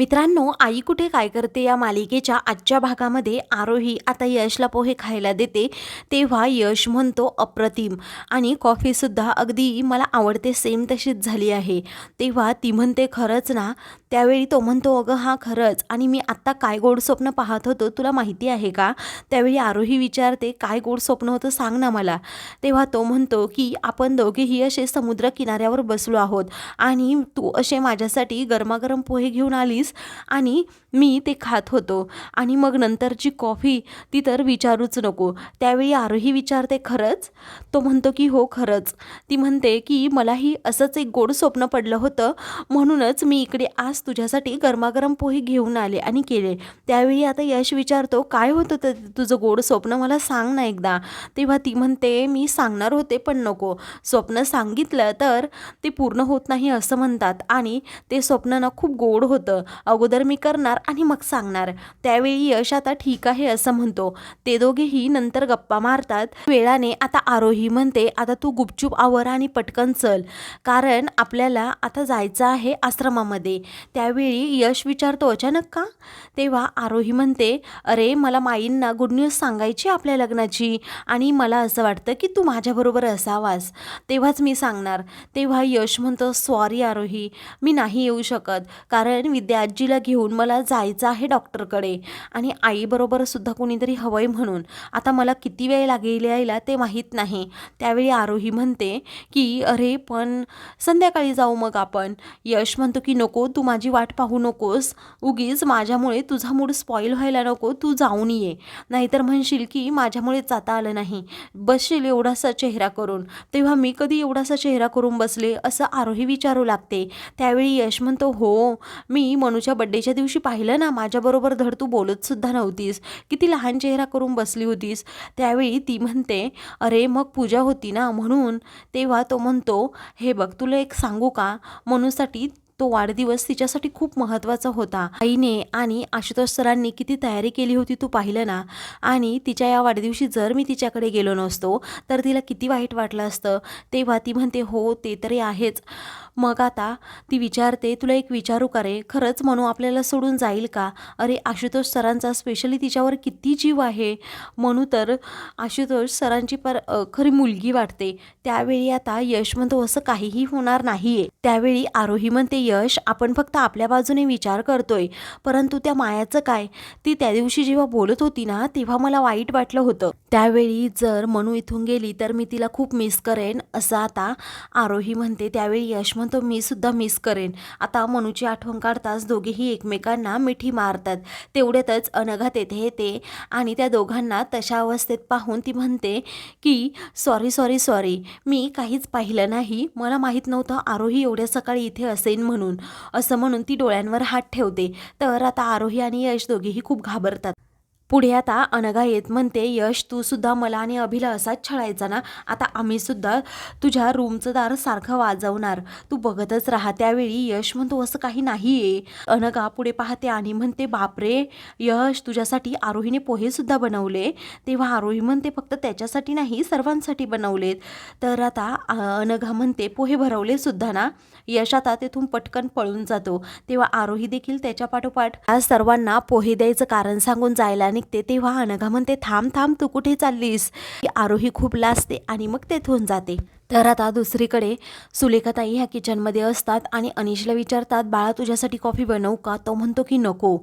मित्रांनो आई कुठे काय करते या मालिकेच्या आजच्या भागामध्ये? आरोही आता यशला पोहे खायला देते. तेव्हा यश म्हणतो अप्रतिम. आणि कॉफीसुद्धा अगदी मला आवडते सेम तशीच झाली आहे. तेव्हा ती म्हणते खरंच ना? त्यावेळी तो म्हणतो अगं हां खरंच. आणि मी आत्ता काय गोड स्वप्न पाहत होतो तुला माहिती आहे का? त्यावेळी आरोही विचारते काय गोड स्वप्न होतं सांग ना मला. तेव्हा तो म्हणतो की आपण दोघेही असे समुद्र किनाऱ्यावर बसलो आहोत. आणि तू असे माझ्यासाठी गरमागरम पोहे घेऊन आलीस? आणि मी ते खात होतो. आणि मग नंतरची कॉफी ती तर विचारूच नको. त्यावेळी आरोही विचारते खरंच? तो म्हणतो की हो खरंच. ती म्हणते की मलाही असंच एक गोड स्वप्न पडलं होतं. म्हणूनच मी इकडे आज तुझ्यासाठी गरमागरम पोहे घेऊन आले आणि केले. त्यावेळी आता यश विचारतो काय होतं तर तुझं गोड स्वप्न मला सांग ना एकदा. तेव्हा ती म्हणते मी सांगणार होते पण नको. स्वप्न सांगितलं तर ते पूर्ण होत नाही असं म्हणतात. आणि ते स्वप्न ना खूप गोड होतं. अगोदर मी करणार आणि मग सांगणार. त्यावेळी यश आता ठीक आहे असं म्हणतो. ते दोघेही नंतर गप्पा मारतात. वेळाने आता आरोही म्हणते आता तू गुपचूप आवर आणि पटकन चल. कारण आपल्याला आता जायचं आहे आश्रमामध्ये. त्यावेळी यश विचारतो अचानक का? तेव्हा आरोही म्हणते अरे मला माईंना गुड न्यूज सांगायची आपल्या लग्नाची. आणि मला असं वाटतं की तू माझ्याबरोबर असावास. तेव्हाच मी सांगणार. तेव्हा यश म्हणतो सॉरी आरोही. मी नाही येऊ शकत. कारण विद्या आजीला घेऊन मला जायचं आहे डॉक्टरकडे. आणि आईबरोबरसुद्धा कुणीतरी कोणीतरी हवं आहे म्हणून. आता मला किती वेळ लागेल यायला ते माहीत नाही. त्यावेळी आरोही म्हणते की अरे पण संध्याकाळी जाऊ मग आपण. यश म्हणतो की नको तू माझी वाट पाहू नकोस. उगीच माझ्यामुळे तुझा मूड स्पॉईल व्हायला नको. तू जाऊन ये. नाहीतर म्हणशील की माझ्यामुळे जाता आलं नाही. बसशील एवढासा चेहरा करून. तेव्हा मी कधी एवढासा चेहरा करून बसले? असं आरोही विचारू लागते. त्यावेळी यश म्हणतो हो मी मनूच्या बड्डेच्या दिवशी पाहिलं ना माझ्याबरोबर धड तू बोलत सुद्धा नव्हतीस. किती लहान चेहरा करून बसली होतीस. त्यावेळी ती म्हणते अरे मग पूजा होती ना म्हणून. तेव्हा तो म्हणतो हे बघ तुला एक सांगू का? मनूसाठी तो वाढदिवस तिच्यासाठी खूप महत्त्वाचा होता. आईने आणि आशुतोष सरांनी किती तयारी केली होती तू पाहिलं ना? आणि तिच्या या वाढदिवशी जर मी तिच्याकडे गेलो नसतो तर तिला किती वाईट वाटलं असतं? तेव्हा ती म्हणते हो ते तरी आहेच. मग आता ती विचारते तुला एक विचारू का रे? खरंच म्हणू आपल्याला सोडून जाईल का? अरे आशुतोष सरांचा स्पेशली तिच्यावर किती जीव आहे. म्हणू तर आशुतोष सरांची पर खरी मुलगी वाटते. त्यावेळी आता यश म्हणतो असं काहीही होणार नाहीये. त्यावेळी आरोही म्हणते यश आपण फक्त आपल्या बाजूने विचार करतोय. परंतु त्या मायाचं काय? ती त्या दिवशी जेव्हा बोलत होती ना तेव्हा मला वाईट वाटलं होतं. त्यावेळी जर मनू इथून गेली तर मी तिला खूप मिस करेन असं आता आरोही म्हणते. त्यावेळी यश म्हणतो मी सुद्धा मिस करेन. आता मनूची आठवण काढताच दोघेही एकमेकांना मिठी मारतात. तेवढ्यातच अनघात येथे येते आणि त्या दोघांना तशा अवस्थेत पाहून ती म्हणते की सॉरी सॉरी सॉरी. मी काहीच पाहिलं नाही. मला माहीत नव्हतं आरोही एवढ्या सकाळी इथे असेन म्हणून. असं म्हणून ती डोळ्यांवर हात ठेवते. तर आता आरोही आणि यश दोघेही खूप घाबरतात. पुढे आता अनघा येत म्हणते यश तू सुद्धा मला आणि अभिला असाच छळायचा ना? आता आम्ही सुद्धा तुझ्या रूमचं दार सारखं वाजवणार. तू बघतच राहा त्यावेळी यश म्हणतो असं काही नाही आहे अनघा पुढे पाहते आणि म्हणते बापरे यश तुझ्यासाठी आरोहीने पोहे सुद्धा बनवले. तेव्हा आरोही म्हणते फक्त त्याच्यासाठी नाही सर्वांसाठी बनवलेत. तर आता अनघा म्हणते पोहे भरवले सुद्धा ना? यश आता तेथून पटकन पळून जातो. तेव्हा आरोही देखील त्याच्या पाठोपाठ सर्वांना पोहे द्यायचं कारण सांगून जायला निघते तेव्हा अनघा म्हणते थांब थांब तू कुठे चाललीस? की आरोही खूप लाजते आणि मग तेथून जाते. तर आता दुसरीकडे सुलेखाताई ह्या किचनमध्ये असतात आणि अनिशला विचारतात बाळा तुझ्यासाठी कॉफी बनवू का? तो म्हणतो की नको.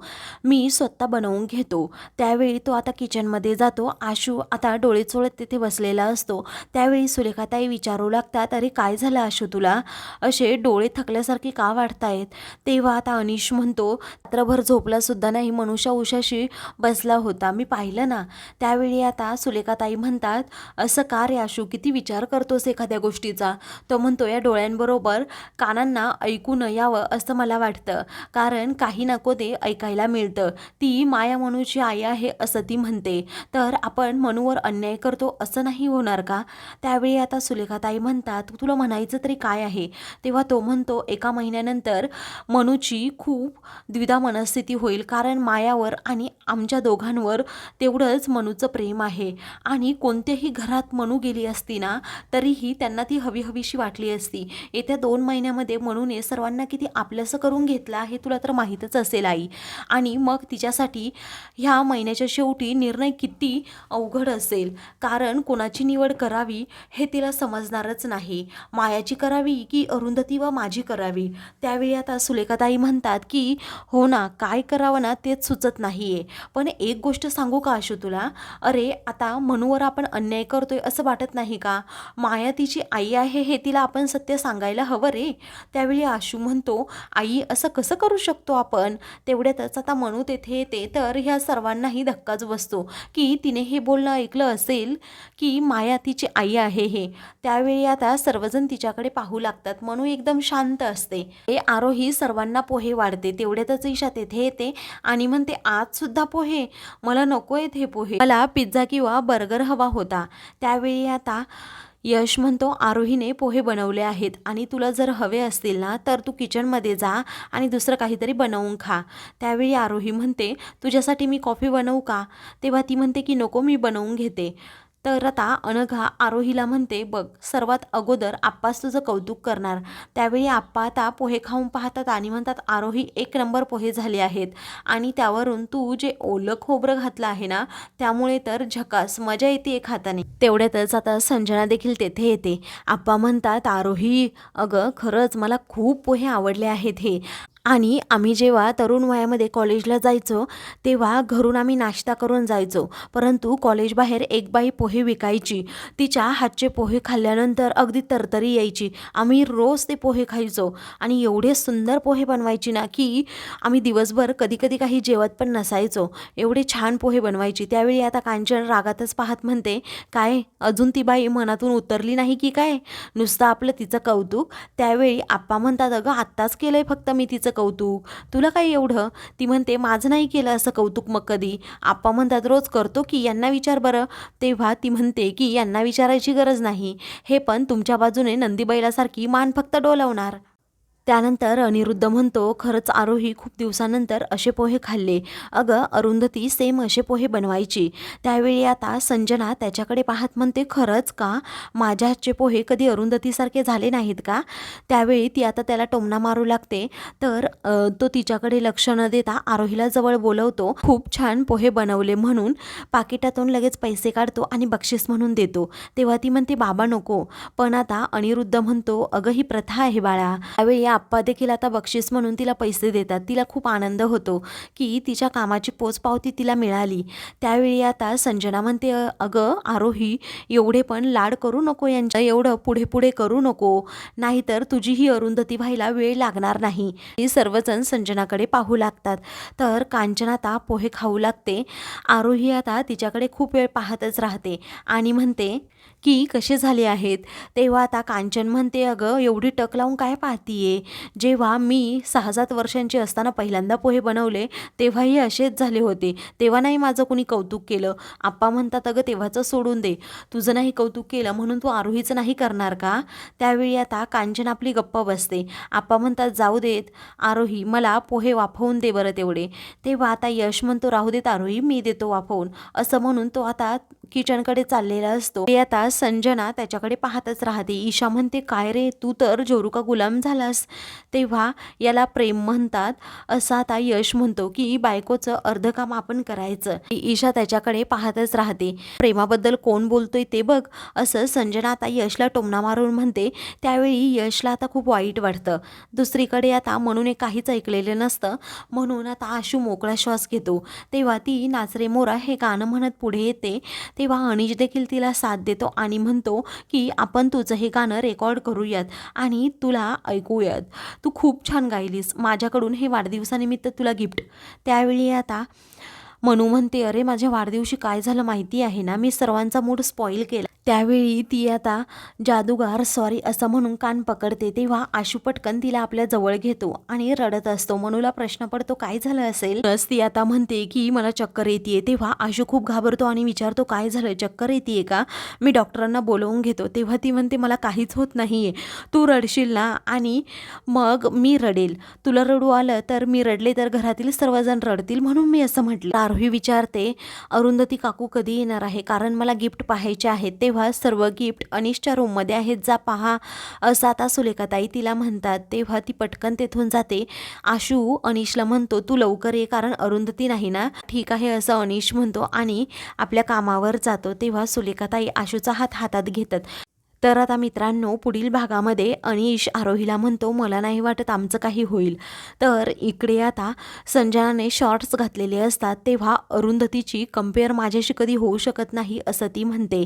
मी स्वतः बनवून घेतो. त्यावेळी तो आता किचनमध्ये जातो. आशू आता डोळे चोळत तिथे बसलेला असतो. त्यावेळी सुलेखाताई विचारू लागतात अरे काय झालं आशू तुला? असे डोळे थकल्यासारखे का वाटतायत तेव्हा आता अनिश म्हणतो रात्रभर झोपलासुद्धा नाही मनुष्या उशाशी बसला होता. मी पाहिलं ना. त्यावेळी आता सुलेखाताई म्हणतात असं का रे आशू? किती विचार करतोस एखाद्या गोष्टीचा. तो म्हणतो या डोळ्यांबरोबर कानांना ऐकू न यावं असं मला वाटतं. कारण काही नको ते ऐकायला मिळतं. ती माया मनूची आई आहे असं ती म्हणते. तर आपण मनूवर अन्याय करतो असं नाही होणार का? त्यावेळी आता सुलेखाताई म्हणतात तुला म्हणायचं तरी काय आहे? तेव्हा तो म्हणतो एका महिन्यानंतर मनूची खूप द्विधा मनस्थिती होईल. कारण मायावर आणि आमच्या दोघांवर तेवढंच मनूचं प्रेम आहे. आणि कोणत्याही घरात मनू गेली असती ना तरीही त्या त्यांना ती हवी हवीशी वाटली असती. येत्या दोन महिन्यामध्ये म्हणून सर्वांना किती आपलंसं करून घेतलं आहे तुला तर माहीतच असेल आई. आणि मग तिच्यासाठी ह्या महिन्याच्या शेवटी निर्णय किती अवघड असेल. कारण कोणाची निवड करावी हे तिला समजणारच नाही. मायाची करावी की अरुंधती व माझी करावी? त्यावेळी आता सुलेखाताई म्हणतात की हो ना काय करावं ना तेच सुचत नाही आहे पण एक गोष्ट सांगू का अशू तुला? अरे आता मनूवर आपण अन्याय करतोय असं वाटत नाही का? माया तिची आई आहे हे तिला आपण सत्य सांगायला हवं रे. त्यावेळी आशू म्हणतो आई असं कसं करू शकतो आपण? तेवढ्यातच आता मनू तेथे येते तर ह्या सर्वांनाही धक्काच बसतो. की तिने हे बोलणं ऐकलं असेल की माया तिची आई आहे हे. त्यावेळी आता सर्वजण तिच्याकडे पाहू लागतात. मनू एकदम शांत असते. हे आरोही सर्वांना पोहे वाढते. तेवढ्यातच ईशा तेथे येते आणि म्हणते आज सुद्धा पोहे? मला नको आहेत हे पोहे. मला पिझ्झा किंवा बर्गर हवा होता. त्यावेळी आता यश म्हणतो आरोहीने पोहे बनवले आहेत आणि तुला जर हवे असतील ना तर तू किचनमध्ये जा आणि दुसरं काहीतरी बनवून खा. त्यावेळी आरोही म्हणते तुझ्यासाठी मी कॉफी बनवू का? तेव्हा ती म्हणते की नको मी बनवून घेते. तर आता अनघा आरोहीला म्हणते बघ सर्वात अगोदर आप्पाच तुझं कौतुक करणार. त्यावेळी आप्पा आता पोहे खाऊन पाहतात आणि म्हणतात आरोही एक नंबर पोहे झाले आहेत. आणि त्यावरून तू जे ओलं खोबरं घातलं आहे ना त्यामुळे तर झकास मजा येते खाताने तेवढ्यातच आता संजना देखील तेथे येते. आप्पा म्हणतात आरोही अगं खरंच मला खूप पोहे आवडले आहेत हे. आणि आम्ही जेव्हा तरुण वयामध्ये कॉलेजला जायचो तेव्हा घरून आम्ही नाश्ता करून जायचो. परंतु कॉलेजबाहेर एक बाई पोहे विकायची. तिच्या हातचे पोहे खाल्ल्यानंतर अगदी तरतरी यायची. आम्ही रोज ते पोहे खायचो. आणि एवढे सुंदर पोहे बनवायची ना की आम्ही दिवसभर कधी कधी काही जेवत पण नसायचो. एवढे छान पोहे बनवायची. त्यावेळी आता कांचन रागातच पाहत म्हणते काय अजून ती बाई मनातून उतरली नाही की काय? नुसतं आपलं तिचं कौतुक. त्यावेळी आप्पा म्हणतात अगं आत्ताच केलं आहे फक्त मी तिचं कौतुक? तुला काय एवढं? ती म्हणते माझं नाही केलं असं कौतुक मग कधी? आप्पा म्हणतात रोज करतो की यांना विचार बरं. तेव्हा ती म्हणते की यांना विचारायची गरज नाही. हे पण तुमच्या बाजूने नंदीबैलासारखी मान फक्त डोलावणार. त्यानंतर अनिरुद्ध म्हणतो खरंच आरोही खूप दिवसानंतर असे पोहे खाल्ले. अगं अरुंधती सेम असे पोहे बनवायची. त्यावेळी आता संजना त्याच्याकडे पाहत म्हणते खरंच का? माझ्या हातचे पोहे कधी अरुंधतीसारखे झाले नाहीत का? त्यावेळी ती आता त्याला टोमणा मारू लागते. तर तो तिच्याकडे लक्ष न देता आरोहीला जवळ बोलवतो खूप छान पोहे बनवले म्हणून. पाकिटातून लगेच पैसे काढतो आणि बक्षीस म्हणून देतो. तेव्हा ती म्हणते बाबा नको. पण आता अनिरुद्ध म्हणतो अगं ही प्रथा आहे बाळा. त्यावेळी आप्पा देखील आता बक्षीस म्हणून तिला पैसे देतात. तिला खूप आनंद होतो की तिच्या कामाची पोचपावती तिला मिळाली. त्यावेळी आता संजना म्हणते अगं आरोही एवढे पण लाड करू नको यांच्या एवढं पुढे पुढे करू नको. नाहीतर तुझी ही अरुंधती व्हायला वेळ लागणार नाही. ही सर्वजण संजनाकडे पाहू लागतात. तर कांचन आता पोहे खाऊ लागते. आरोही आता तिच्याकडे खूप वेळ पाहतच राहते आणि म्हणते की कसे झाले आहेत? तेव्हा आता कांचन म्हणते अगं एवढी टक लावून काय पाहतीये? जेव्हा मी सहा सात वर्षांची असताना पहिल्यांदा पोहे बनवले तेव्हाही असेच झाले होते. तेव्हा नाही माझं कोणी कौतुक केलं. आप्पा म्हणतात अगं तेव्हाचं सोडून दे. तुझं नाही कौतुक केलं म्हणून तू आरोहीचं नाही करणार का? त्यावेळी आता कांचन आपली गप्प बसते. आप्पा म्हणतात जाऊ देत. आरोही मला पोहे वाफवून दे बरं तेवढे. तेव्हा आता यश म्हणतो राहू देत आरोही मी देतो वाफवून. असं म्हणून तो आता किचनकडे चाललेला असतो. ते आता संजना त्याच्याकडे पाहतच राहते. ईशा म्हणते काय रे? तू तर जोरुका गुलाम झालास. तेव्हा याला प्रेम म्हणतात. असं आता यश म्हणतो की बायकोचं अर्ध काम आपण करायचं. ईशा त्याच्याकडे पाहतच राहते. प्रेमाबद्दल कोण बोलतोय ते बघ. असं संजना आता यशला टोमणा मारून म्हणते. त्यावेळी यशला आता खूप वाईट वाटतं. दुसरीकडे आता म्हणून काहीच ऐकलेलं नसतं. म्हणून आता आशू मोकळा श्वास घेतो. तेव्हा ती नाचरे मोरा हे गाणं म्हणत पुढे येते. तेव्हा अनिश देखील तिला साथ देतो आणि म्हणतो की आपण तुझं हे गाणं रेकॉर्ड करूयात आणि तुला ऐकूयात. तू खूप छान गायलीस. माझ्याकडून हे वाढदिवसानिमित्त तुला गिफ्ट. त्यावेळी आता मनू म्हणते अरे माझ्या वाढदिवशी काय झालं माहिती आहे ना? मी सर्वांचा मूड स्पॉईल केला. त्यावेळी ती आता जादूगार सॉरी असं म्हणून कान पकडते तेव्हा आशू पटकन तिला आपल्या जवळ घेतो आणि रडत असतो. मनूला प्रश्न पडतो काय झालं असेल? ती आता म्हणते की मला चक्कर येते तेव्हा आशू खूप घाबरतो आणि विचारतो काय झालं? चक्कर येते का? मी डॉक्टरांना बोलवून घेतो. तेव्हा ती म्हणते मला काहीच होत नाहीये. तू रडशील ना आणि मग मी रडेल. तुला रडू आलं तर मी रडले तर घरातील सर्वजण रडतील म्हणून मी असं म्हटलं. आरोही विचारते अरुंधती काकू कधी येणार आहे? कारण मला गिफ्ट पाहायचे आहे तेव्हा तेव्हा सर्व गिफ्ट अनिशच्या रूममध्ये आहेत. जा पहा. असं आता सुलेखाताई तिला म्हणतात तेव्हा ती पटकन तेथून जाते. आशू अनिशला म्हणतो तू लवकर ये कारण अरुंधती नाही ना? ठीक आहे असं अनिश म्हणतो आणि आपल्या कामावर जातो. तेव्हा सुलेखाताई आशूचा हात हातात घेतात. तर आता मित्रांनो पुढील भागामध्ये अनिश आरोहीला म्हणतो मला नाही वाटत आमचं काही होईल. तर इकडे आता संजनाने शॉर्ट्स घातलेले असतात तेव्हा अरुंधतीची कंपेअर माझ्याशी कधी होऊ शकत नाही असं ती म्हणते.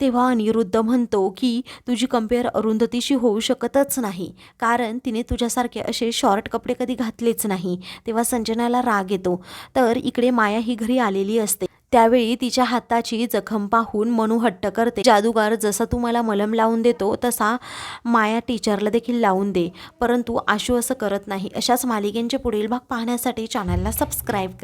तेव्हा अनिरुद्ध म्हणतो की तुझी कंपेअर अरुंधतीशी होऊ शकतच नाही कारण तिने तुझ्यासारखे असे शॉर्ट कपडे कधी घातलेच नाही. तेव्हा संजनाला राग येतो. तर इकडे माया ही घरी आलेली असते. त्यावेळी तिच्या हाताची जखम पाहून मनू हट्ट करते. जादूगार जसा तू मला मलम लावून देतो तसा माया टीचरला देखील लावून दे. परंतु आशू असं करत नाही. अशाच मालिकेंचे पुढील भाग पाहण्यासाठी चॅनलला सबस्क्राईब कर.